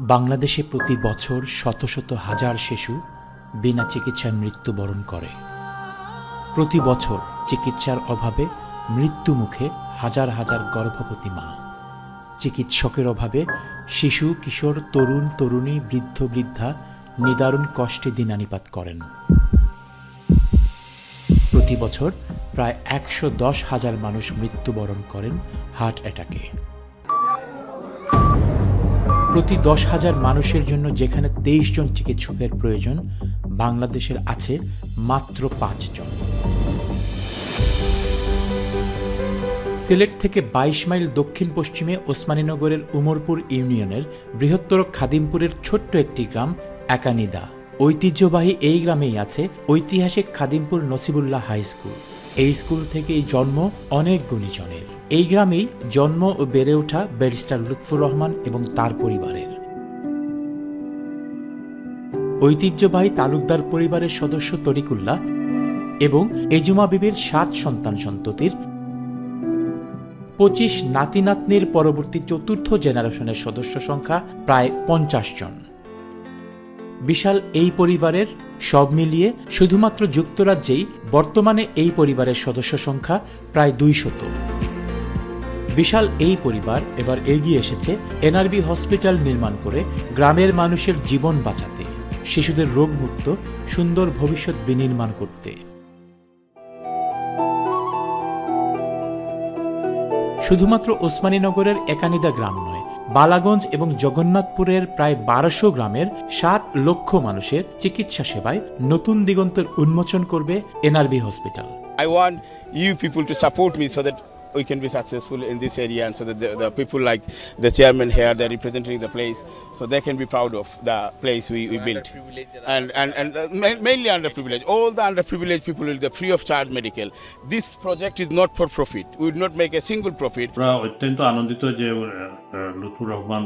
বাংলাদেশে প্রতি বছর শত শত হাজার শিশু বিনা চিকিৎসায় মৃত্যুবরণ করে। প্রতি বছর চিকিৎসার অভাবে মৃত্যু মুখে হাজার হাজার গর্ভবতী মা। চিকিৎসকের অভাবে শিশু, কিশোর, তরুণ, তরুণী, বৃদ্ধ, বৃদ্ধা নিদারুণ কষ্টে দিনানিপাত করেন। প্রতি বছর প্রায় একশো দশ হাজার মানুষ মৃত্যুবরণ করেন হার্ট অ্যাটাকে। প্রতি দশ হাজার মানুষের জন্য যেখানে তেইশ জন চিকিৎসকের প্রয়োজন, বাংলাদেশের আছে মাত্র পাঁচজন সিলেট থেকে ২২ মাইল দক্ষিণ পশ্চিমে ওসমানীনগরের উমরপুর ইউনিয়নের বৃহত্তর খাদিমপুরের ছোট্ট একটি গ্রাম একানিদা। ঐতিহ্যবাহী এই গ্রামেই আছে ঐতিহাসিক খাদিমপুর নসিবুল্লাহ হাই স্কুল। এই স্কুল থেকেই জন্ম অনেক গুণীজনের। এই গ্রামেই জন্ম ও বেড়ে ওঠা ব্যারিস্টার লুৎফুর রহমান এবং তার পরিবারের। ঐতিহ্যবাহী তালুকদার পরিবারের সদস্য তরিকুল্লাহ এবং এজুমা বিবির সাত সন্তান সন্ততির পঁচিশ নাতি নাতনির পরবর্তী চতুর্থ জেনারেশনের সদস্য সংখ্যা প্রায় পঞ্চাশ জন। বিশাল এই পরিবারের সব মিলিয়ে শুধুমাত্র যুক্তরাজ্যেই বর্তমানে এই পরিবারের সদস্য সংখ্যা প্রায় দুইশত। বিশাল এই পরিবার এবার এগিয়ে এসেছে এনআরবি হসপিটাল নির্মাণ করে গ্রামের মানুষের জীবন বাঁচাতে, শিশুদের রোগমুক্ত, সুন্দর ভবিষ্যৎ বিনির্মাণ করতে। শুধুমাত্র ওসমানীনগরের একানিদা গ্রাম নয় বালাগঞ্জ এবং জগন্নাথপুরের প্রায় বারোশো গ্রামের সাত লক্ষ মানুষের চিকিৎসা সেবায় নতুন দিগন্তের উন্মোচন করবে NRB hospital. I want you people to support me so that we can be successful in this area and so that the, the people like the chairman here, they're representing the place, so they can be proud of the place we, we built. And, and, and uh, ma- mainly underprivileged. All the underprivileged people will get free of charge medical. This project is not for profit. We would not make a single profit. অত্যন্ত আনন্দিত যে লুৎফুর রহমান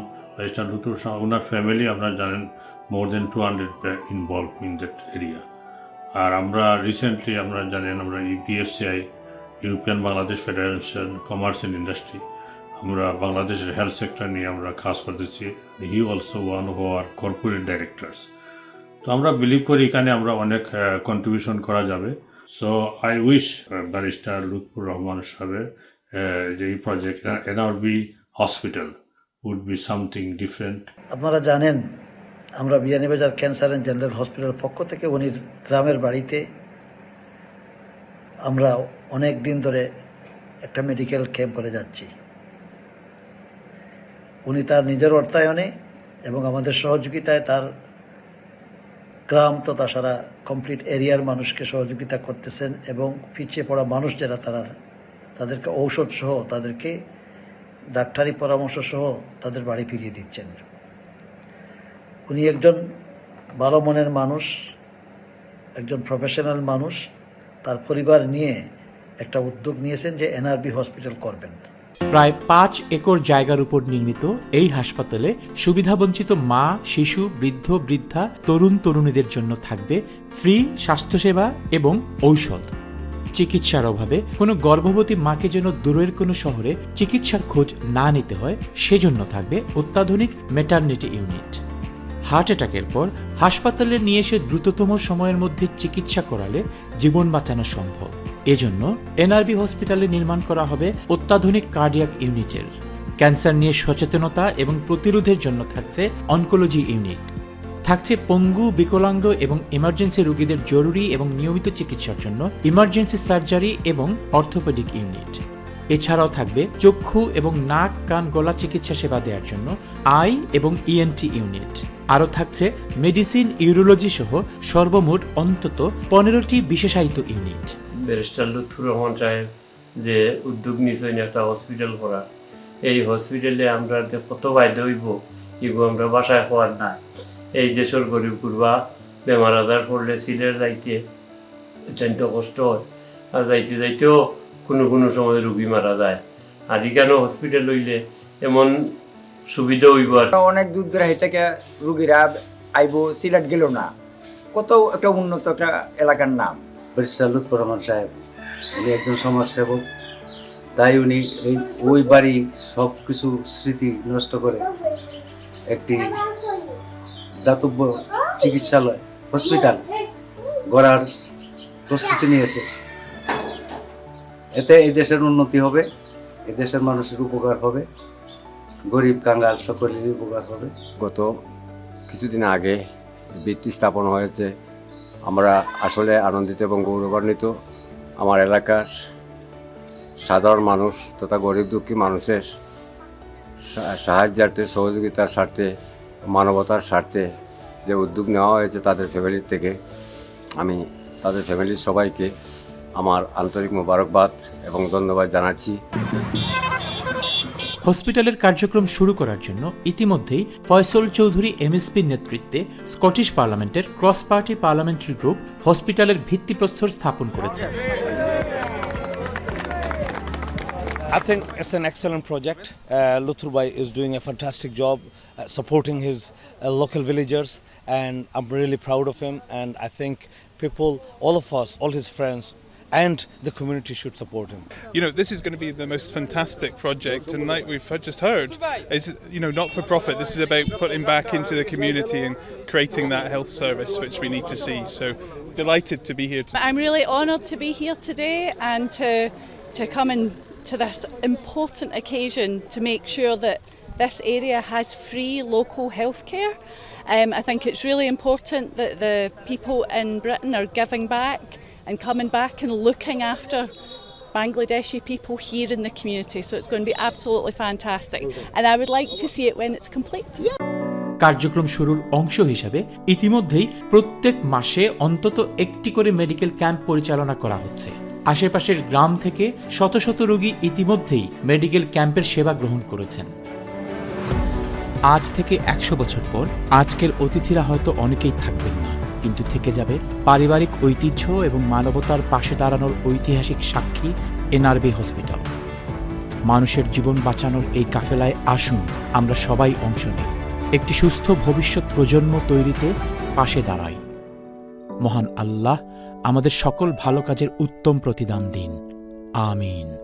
লুৎফুর রহমান ওনার family আপনারা জানেন more than two hundred involve in that area আর আমরা recently আমরা জানেন আমরা E EPSCI European Bangladesh Federation Commerce and Industry আমরা বাংলাদেশের হেলথ সেক্টর নিয়ে আমরা কাজ করতেছি। He also one of our corporate directors তো আমরা বিলিভ করি এখানে আমরা অনেক কন্ট্রিবিউশন করা যাবে। So I wish barrister Lutfur Rahman সাহেবের যে এই project NRB hospital would be something different আপনারা জানেন, আমরা বিয়ানীবাজার ক্যান্সার অ্যান্ড জেনারেল হসপিটালের পক্ষ থেকে উনির গ্রামের বাড়িতে আমরা অনেক দিন ধরে একটা মেডিকেল ক্যাম্প করে যাচ্ছি। উনি তার নিজের অর্থায়নে এবং আমাদের সহযোগিতায় তার গ্রাম তথা সারা কমপ্লিট এরিয়ার মানুষকে সহযোগিতা করতেছেন এবং পিছিয়ে পড়া মানুষ যারা তারা তাদেরকে ঔষধ সহ তাদেরকে ডাক্তারি পরামর্শ সহ তাদের বাড়ি ফিরিয়ে দিচ্ছেন। উনি একজন ভালো মনের মানুষ, একজন প্রফেশনাল মানুষ তার পরিবার নিয়ে একটা উদ্যোগ নিয়েছেন যে এনআরবি হসপিটাল করবেন। প্রায় পাঁচ একর জায়গার উপর নির্মিত এই হাসপাতালে সুবিধাবঞ্চিত মা, শিশু, বৃদ্ধ, বৃদ্ধা, তরুণ তরুণীদের জন্য থাকবে ফ্রি স্বাস্থ্যসেবা এবং ঔষধ। চিকিৎসার অভাবে কোনো গর্ভবতী মাকে যেন দূরের কোনো শহরে চিকিৎসার খোঁজ না নিতে হয়, সেজন্য থাকবে অত্যাধুনিক মেটার্নিটি ইউনিট হার্ট অ্যাটাকের পর হাসপাতালে নিয়ে এসে দ্রুততম সময়ের মধ্যে চিকিৎসা করালে জীবন বাঁচানো সম্ভব। এজন্য এনআরবি হসপিটালে নির্মাণ করা হবে অত্যাধুনিক কার্ডিয়াক ইউনিটের। ক্যান্সার নিয়ে সচেতনতা এবং প্রতিরোধের জন্য থাকছে অনকোলজি ইউনিট। থাকছে পঙ্গু, বিকলাঙ্গ এবং ইমার্জেন্সি রোগীদের জরুরি এবং নিয়মিত চিকিৎসার জন্য ইমার্জেন্সি সার্জারি এবং অর্থোপেডিক ইউনিট। এছাড়াও থাকবে চক্ষু এবং নাক, কান, গলা চিকিৎসা সেবা দেওয়ার জন্য আই এবং ইএনটি ইউনিট। আরও থাকছে মেডিসিন ইউরোলজি সহ সর্বমোট অন্তত পনেরোটি বিশেষায়িত ইউনিট। ব্যারিস্টার লুৎফুর রহমান সাহেব যে উদ্যোগ নিয়েছেন একটা হসপিটাল করা, এই হসপিটালে আমরা যে কত বাধ্য হইব এগুলো আমরা বাসায় হওয়ার না। এই দেশের গরিব গুরবা বেমার আজার পড়লে সিলের যাইতে অত্যন্ত কষ্ট হয়। আর যাইতে যাইতেও কোনো কোনো সময় রুগী মারা যায়। আর এখানে হসপিটাল হইলে এমন সুবিধা হইব অনেক দূর দূরে থেকে রুগীরা আইব সিলেট গেল না। কত একটা উন্নত একটা এলাকার নাম। ব্যারিস্টার লুৎফর রহমান সাহেব উনি একজন সমাজসেবক। তাই উনি এই ওই বাড়ি সব কিছু স্মৃতি নষ্ট করে একটি দাতব্য চিকিৎসালয় হসপিটাল গড়ার প্রস্তুতি নিয়েছে। এতে এই দেশের উন্নতি হবে এই দেশের মানুষের উপকার হবে। গরিব কাঙ্গাল সকলেরই উপকার হবে। গত কিছুদিন আগে ভিত্তি স্থাপন হয়েছে। আমরা আসলে আনন্দিত এবং গৌরবান্বিত। আমার এলাকার সাধারণ মানুষ তথা গরিব দুঃখী মানুষের সাহায্যার্থে, সহযোগিতার স্বার্থে, মানবতার স্বার্থে যে উদ্যোগ নেওয়া হয়েছে তাদের ফ্যামিলির থেকে, আমি তাদের ফ্যামিলির সবাইকে আমার আন্তরিক মোবারকবাদ এবং ধন্যবাদ জানাচ্ছি। হসপিটালের কার্যক্রম শুরু করার জন্য ইতিমধ্যেই ফয়সল চৌধুরী এমএসপির নেতৃত্বে স্কটিশ পার্লামেন্টের ক্রস পার্টি পার্লামেন্টারি গ্রুপ হসপিটালের ভিত্তিপ্রস্তর স্থাপন করেছে I think it's an excellent project. Uh, Luthurbai is doing a fantastic job uh, supporting his uh, local villagers, and I'm really proud of him. And I think people, all of us, all his friends, and the community should support him. you know, this is going to be the most fantastic project. And like we've just heard, is you know, not for profit. This is about putting back into the community and creating that health service which we need to see. So delighted to be here. I'm really honoured to be here today and to to come in to this important occasion to make sure that this area has free local healthcare. Um, I think it's really important that the people in Britain are giving back and coming back and looking after Bangladeshi people here in the community. So it's going to be absolutely fantastic. And I would like to see it when it's complete. কার্যক্রম শুরুর অংশ হিসাবে ইতিমধ্যেই প্রত্যেক মাসে অন্তত একটি করে মেডিকেল ক্যাম্প পরিচালনা করা হচ্ছে আশেপাশের গ্রাম থেকে শত শত রোগী ইতিমধ্যেই মেডিকেল ক্যাম্পের সেবা গ্রহণ করেছেন আজ থেকে একশো বছর পর আজকের অতিথিরা হয়তো অনেকেই থাকবেন না কিন্তু থেকে যাবে। পারিবারিক ঐতিহ্য এবং মানবতার পাশে দাঁড়ানোর ঐতিহাসিক সাক্ষী এনআরবি হসপিটাল। মানুষের জীবন বাঁচানোর এই কাফেলায় আসুন, আমরা সবাই অংশ নিই। একটি সুস্থ ভবিষ্যৎ প্রজন্ম তৈরিতে পাশে দাঁড়াই। মহান আল্লাহ আমাদের সকল ভালো কাজের উত্তম প্রতিদান দিন। আমিন।